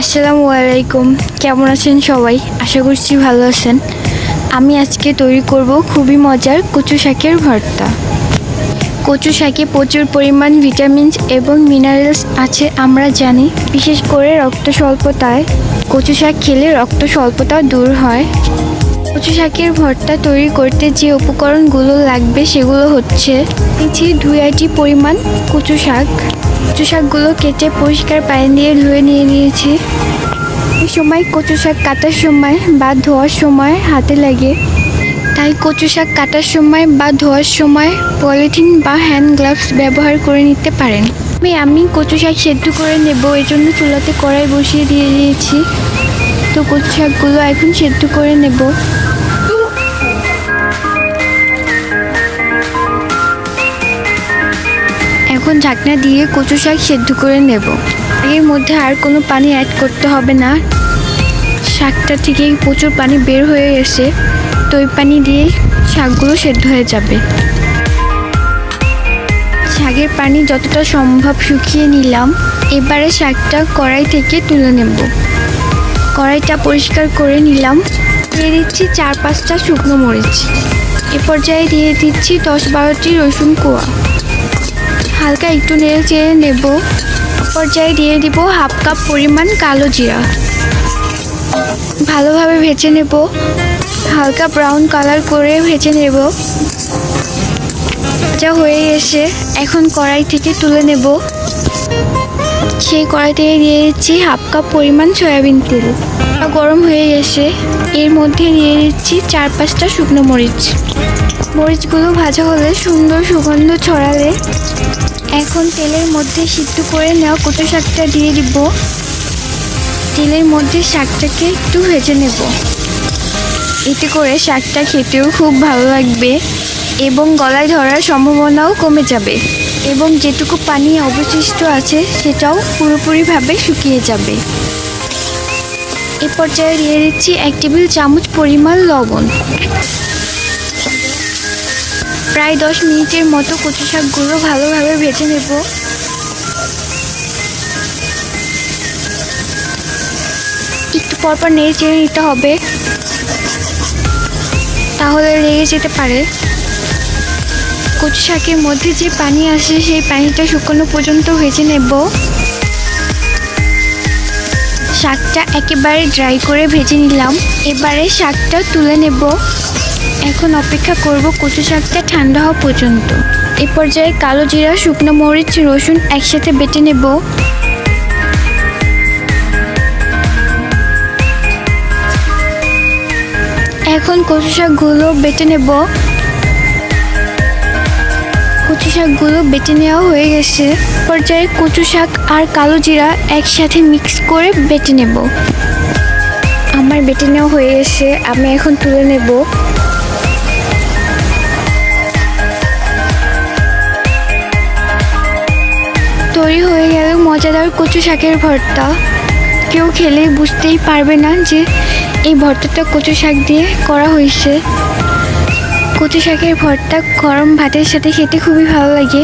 আসসালামু আলাইকুম। কেমন আছেন সবাই? আশা করছি ভালো আছেন। আমি আজকে তৈরি করব খুবই মজার কচু শাকের ভর্তা। কচু শাকে প্রচুর পরিমাণ ভিটামিনস এবং মিনারেলস আছে, আমরা জানি। বিশেষ করে রক্ত স্বল্পতায়। কচু শাক খেলে রক্ত স্বল্পতা দূর হয়। কচু শাকের ভর্তা তৈরি করতে যে উপকরণগুলো লাগবে সেগুলো হচ্ছে নিচ্ছি দুই আইটি পরিমাণ কচু শাক। কচু শাকগুলো কেটে পরিষ্কার পানি দিয়ে ধুয়ে নিয়ে নিয়েছি। এই সময় কচু শাক কাটার সময় বা ধোয়ার সময় হাতে লাগে। তাই কচু শাক কাটার সময় বা ধোয়ার সময় পলিথিন বা হ্যান্ড গ্লাভস ব্যবহার করে নিতে পারেন। আমি আমি কচু শাক সেদ্ধ করে নেব, এই জন্য চুলাতে কড়াই বসিয়ে দিয়ে দিয়েছি। তো কচু শাকগুলো এখন সেদ্ধ করে নেব। এখন ঢাকনা দিয়ে কচু শাক সেদ্ধ করে নেব। এর মধ্যে আর কোনো পানি অ্যাড করতে হবে না। শাকটা থেকেই প্রচুর পানি বের হয়ে এসে তো পানি দিয়ে শাকগুলো সেদ্ধ হয়ে যাবে। শাকের পানি যতটা সম্ভব শুকিয়ে নিলাম। এবারে শাকটা কড়াই থেকে তুলে নেব। কড়াইটা পরিষ্কার করে নিলাম। দিয়ে দিচ্ছি চার পাঁচটা শুকনো মরিচ। এ পর্যায়ে দিয়ে দিচ্ছি দশ বারোটি রসুন কোয়া। হালকা একটু নেড়ে চেড়ে নেব। পর্যায়ে দিয়ে দিব হাফ কাপ পরিমাণ কালো জিরা। ভালোভাবে ভেজে নেব। হালকা ব্রাউন কালার করে ভেজে নেব। যা হয়ে এসে এখন কড়াই থেকে তুলে নেব। সেই কড়াই থেকে দিয়ে দিচ্ছি হাফ কাপ পরিমাণ সয়াবিন তেল। গরম হয়ে এসে এর মধ্যে দিয়ে দিচ্ছি চার পাঁচটা শুকনো মরিচ। মরিচগুলো ভাজা হলে সুন্দর সুগন্ধ ছড়ালে এখন তেলের মধ্যে সিদ্ধ করে নেওয়া কচু শাকটা দিয়ে দিব। তেলের মধ্যে শাকটাকে একটু ভেজে নেব। এতে করে শাকটা খেতেও খুব ভালো লাগবে এবং গলায় ধরার সম্ভাবনাও কমে যাবে এবং যেটুকু পানি অবশিষ্ট আছে সেটাও পুরোপুরিভাবে শুকিয়ে যাবে। এ পর্যায়ে দিয়ে দিচ্ছি এক টেবিল চামচ পরিমাণ লবণ। প্রায় দশ মিনিটের মতো কচু শাকগুলো ভালোভাবে ভেজে নেব। একটু পরপর নেড়ে চেড়ে নিতে হবে। তাহলে লেগে যেতে পারে। কচু শাকের মধ্যে যে পানি আসে, সেই পানিটা শুকনো পর্যন্ত ভেজে নেব। শাকটা একেবারে ড্রাই করে ভেজে নিলাম। এবারে শাকটা তুলে নেব। এখন অপেক্ষা করব কচু শাকটা ঠান্ডা হওয়া পর্যন্ত। এ পর্যায়ে কালো জিরা, শুকনো মরিচ, রসুন একসাথে বেটে নেব। এখন কচু শাকগুলো বেটে নেব। কচু শাকগুলো বেটে নেওয়া হয়ে গেছে। পর্যায়ে কচু শাক আর কালো জিরা একসাথে মিক্স করে বেটে নেব। আমার বেটে নেওয়া হয়ে গেছে, আমি এখন তুলে নেব। মজাদার কচু শাকের ভর্তা। কেউ খেলে বুঝতেই পারবে না যে এই ভর্তাটা কচু শাক দিয়ে করা হয়েছে। কচু শাকের ভর্তা গরম ভাতের সাথে খেতে খুবই ভালো লাগে।